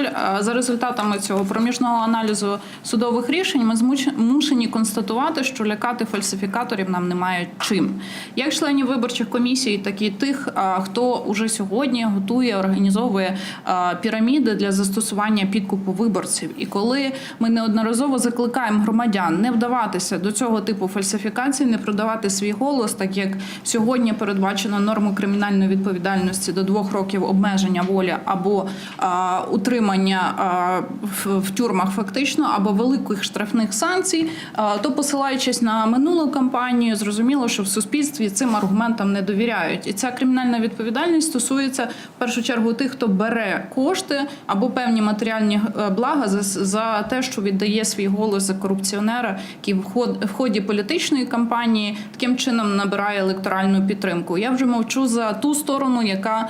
Е, За результатами цього проміжного аналізу судових рішень ми змушені констатувати, що лякати фальсифікаторів нам немає чим. Як членів виборчих комісій, так і тих, е, хто уже сьогодні готує, організовує е, піраміди для застосування підкупу виборців. І коли ми неодноразово закликаємо громадян не вдаватися до цього типу фальсифікацій, не продавати свій голос, так як сьогодні передбачено норму кримінальної відповідальності до двох років обмеження волі або а, утримання в, тюрмах фактично, або великих штрафних санкцій, то посилаючись на минулу кампанію, зрозуміло, що в суспільстві цим аргументам не довіряють. І ця кримінальна відповідальність стосується в першу чергу тих, хто бере кошти або певні матеріальні е, блага за, за те, що віддає свій голос за корупціонера, який в ход- в ході політичної кампанії таким чином набирає електоральну підтримку. Я вже мовчу за ту сторону, яка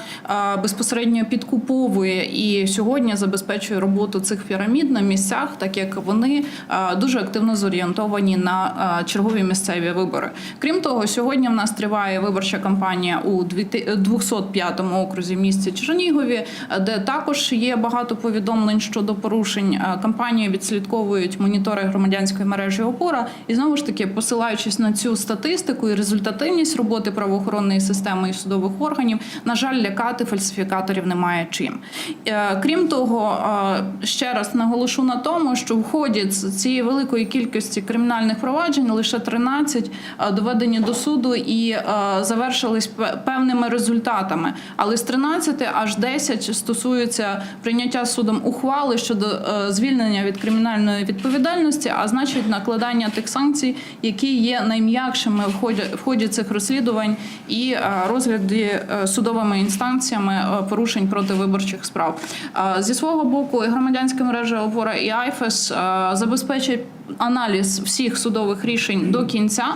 безпосередньо підкуповує і сьогодні забезпечує роботу цих пірамід на місцях, так як вони е, дуже активно зорієнтовані на е, чергові місцеві вибори. Крім того, сьогодні в нас триває виборча кампанія у 205 окрузі в місті Чернігові, е, де також є багато повідомлень щодо порушень. Е, Кампанію відслідковують монітори громадянської мережі опора, і знову ж таки, посилаючись на цю статистику і результативність роботи правоохоронної системи і судових органів, на жаль, лякати фальсифікаторів немає чим. Е, Крім того, е, ще раз наголошу на тому, що в ході цієї великої кількості кримінальних проваджень лише 13 е, доведені до суду і завершились певними результатами. Але з 13 аж 10 стосуються прийняття судом ухвали щодо е, звільнення від кримінальної відповідальності, а значить накладання тих санкцій, які є найм'якшими в ході в ході цих розслідувань і е, розгляді е, судовими інстанціями порушень проти виборчих справ. Свого боку, і громадянська мережа опора і АЙФЕС е, забезпечить аналіз всіх судових рішень до кінця.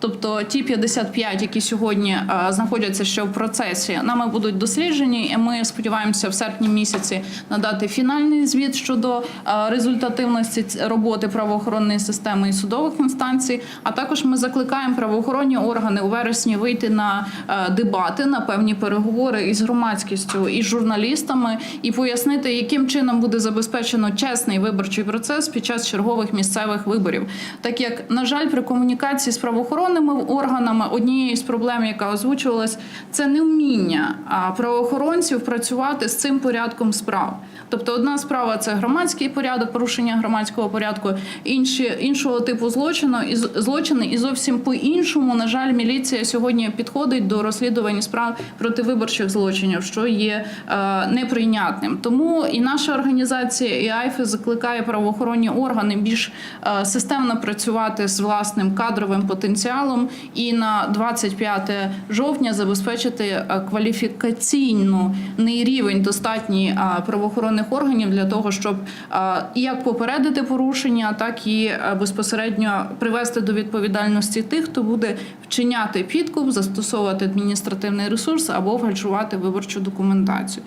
Тобто ті 55, які сьогодні е, знаходяться ще в процесі, нами будуть досліджені. І ми сподіваємося в серпні місяці надати фінальний звіт щодо е, результативності роботи правоохоронної системи і судових інстанцій. А також ми закликаємо правоохоронні органи у вересні вийти на е, дебати, на певні переговори із громадськістю і журналістами, і пояснити, яким чином буде забезпечено чесний виборчий процес під час чергових місцевих виборів. Так як, на жаль, при комунікації з правоохоронними органами однією з проблем, яка озвучувалась, це невміння правоохоронців працювати з цим порядком справ. Тобто, одна справа це громадський порядок, порушення громадського порядку, інші іншого типу злочину і злочини, і зовсім по-іншому, на жаль, міліція сьогодні підходить до розслідування справ проти виборчих злочинів, що є е, неприйнятним. Тому і наша організація, і АЙФи закликає правоохоронні органи більш е, системно працювати з власним кадровим потенціалом і на 25 жовтня забезпечити е, кваліфікаційний рівень достатній е, правоохоронних органів для того, щоб е, як попередити порушення, так і е, безпосередньо привести до відповідальності тих, хто буде вчиняти підкуп, застосовувати адміністративний ресурс або фальшувати виборчу документацію.